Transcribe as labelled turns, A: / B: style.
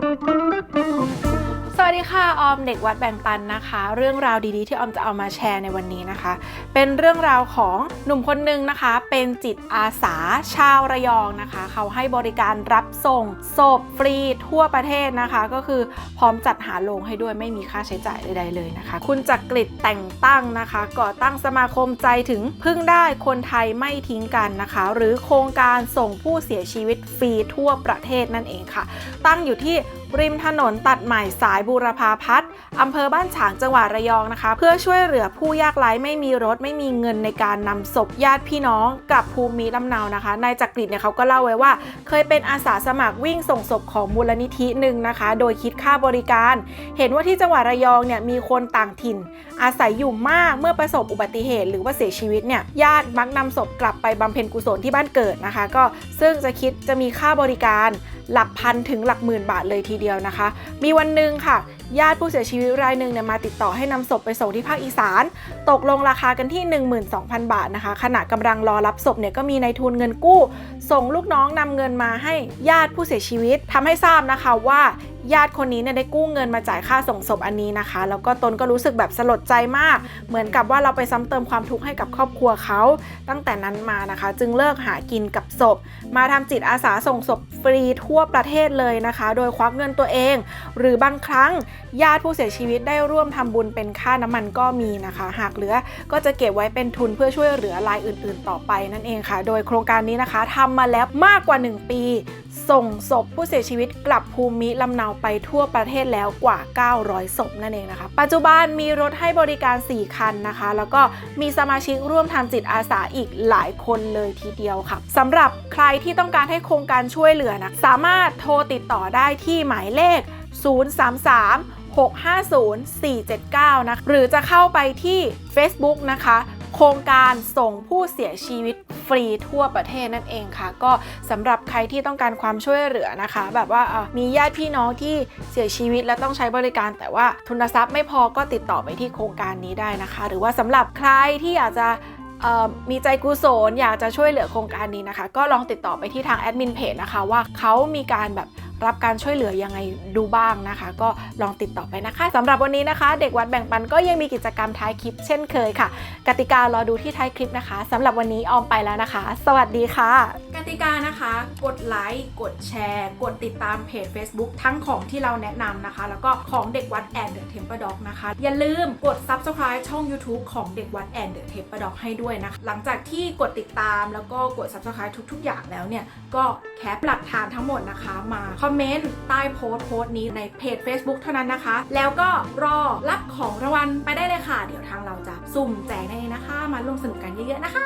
A: Thank you. วัสดีค่ะ ออมเด็กวัดแบ่งปันนะคะ เรื่องราวดีๆ ที่ออมจะเอามาแชร์ในวันนี้นะคะ เป็นเรื่องราวของหนุ่มคนหนึ่งนะคะ เป็นจิตอาสาชาวระยองนะคะ เขาให้บริการรับส่งศพฟรีทั่วประเทศนะคะ ก็คือพร้อมจัดหาโรงให้ด้วยไม่มีค่าใช้จ่ายใดๆเลยนะคะ คุณจักริดแต่งตั้งนะคะ ก่อตั้งสมาคมใจถึงพึ่งได้คนไทยไม่ทิ้งกันนะคะ หรือโครงการส่งผู้เสียชีวิตฟรีทั่วประเทศนั่นเองค่ะ ตั้งอยู่ที่ ริมถนนตัดใหม่สายบูรพาพัฒน์อำเภอบ้านฉางจังหวัดระยองนะคะ เพื่อช่วยเหลือผู้ยากไร้ไม่มีรถไม่มีเงินในการนำศพญาติพี่น้องกลับภูมิลำเนานะคะนายจักริดเนี่ยเขาก็เล่าไว้ว่า เคยเป็นอาสาสมัครวิ่งส่งศพของมูลนิธิหนึ่งนะคะ โดยคิดค่าบริการ เห็นว่าที่จังหวัดระยองเนี่ยมีคนต่างถิ่น อาศัยอยู่มากเมื่อประสบอุบัติเหตุ หรือว่าเสียชีวิตเนี่ยญาติมักนำศพกลับไปบำเพ็ญกุศลที่บ้านเกิดนะคะ ก็ซึ่งจะคิดจะมีค่าบริการหลักพันถึงหลักหมื่นบาทเลยทีเดียวียวนะคะ มีวันหนึ่งค่ะญาติผู้เสียชีวิตรายหนึ่งเนี่ยมาติดต่อให้นำศพไปส่งที่ภาคอีสาน ตกลงราคากันที่ 12,000 บาทนะคะ ขณะกำลังรอรับศพเนี่ยก็มีนายทุนเงินกู้ ส่งลูกน้องนำเงินมาให้ญาติผู้เสียชีวิตทำให้ทราบนะคะว่าญาติคนนี้เนี่ยได้กู้เงินมาจ่ายค่าส่งศพอันนี้นะคะ แล้วก็ตนก็รู้สึกแบบสลดใจมาก เหมือนกับว่าเราไปซ้ำเติมความทุกข์ให้กับครอบครัวเขา ตั้งแต่นั้นมานะคะ จึงเลิกหากินกับศพ มาทำจิตอาสาส่งศพฟรีทั่วประเทศเลยนะคะ โดยควักเงินตัวเอง หรือบางครั้งญาติผู้เสียชีวิตได้ร่วมทำบุญเป็นค่าน้ำมันก็มีนะคะ หากเหลือก็จะเก็บไว้เป็นทุนเพื่อช่วยเหลือรายอื่น ๆ ต่อไปนั่นเองค่ะ โดยโครงการนี้นะคะทำมาแล้วมากกว่า 1 ปี ส่งศพผู้เสียชีวิตกลับภูมิลำเนาไปทั่วประเทศแล้วกว่า 900 ศพนั่นเองนะคะ ปัจจุบันมีรถให้บริการ 4 คันนะคะ แล้วก็มีสมาชิกร่วมทำจิตอาสาอีกหลายคนเลยทีเดียวค่ะสำหรับใครที่ต้องการให้โครงการช่วยเหลือนะสามารถโทรติดต่อได้ที่หมายเลข 033 650 479นะคะหรือจะเข้าไปที่ Facebook นะคะ โครงการส่งผู้เสียชีวิตฟรีทั่วประเทศนั่นเองค่ะ ก็สำหรับใครที่ต้องการความช่วยเหลือนะคะ แบบว่ามีญาติพี่น้องที่เสียชีวิตและต้องใช้บริการ แต่ว่าทุนทรัพย์ไม่พอก็ติดต่อไปที่โครงการนี้ได้นะคะ หรือว่าสำหรับใครที่อยากจะมีใจกุศลอยากจะช่วยเหลือโครงการนี้นะคะ ก็ลองติดต่อไปที่ทางแอดมินเพจนะคะว่าเขามีการแบบ รับการช่วยเหลือยังไงดูบ้างนะคะ ก็ลองติดต่อไปนะคะสำหรับวันนี้นะคะ เด็กวัดแบ่งปันก็ยังมีกิจกรรมท้ายคลิปเช่นเคยค่ะ กติการอดูที่ท้ายคลิปนะคะสำหรับวันนี้ออมไปแล้วนะคะ สวัสดีค่ะ กติกานะคะ กดไลค์กดแชร์ กดติดตามเพจ Facebook ทั้งของที่เราแนะนำนะคะ แล้วก็ของเด็กวัดแอนเดอะเทมเปอร์ด็อกนะคะ อย่าลืมกด Subscribe ช่อง YouTube ของเด็กวัดแอนเดอะเทมเปอร์ด็อกให้ด้วยนะคะ หลังจากที่กดติดตามแล้วก็กด Subscribe ทุก ๆ อย่างแล้วเนี่ยก็แคปหลักฐานทั้งหมดนะคะมาอมเมนต์ใต้โพสต์โพสต์นี้ในเพจ Facebook เท่านั้นนะคะ แล้วก็รอรับของรางวัลไปได้เลยค่ะ เดี๋ยวทางเราจะสุ่มแจกให้นะคะ มาร่วมสนุกกันเยอะๆนะคะ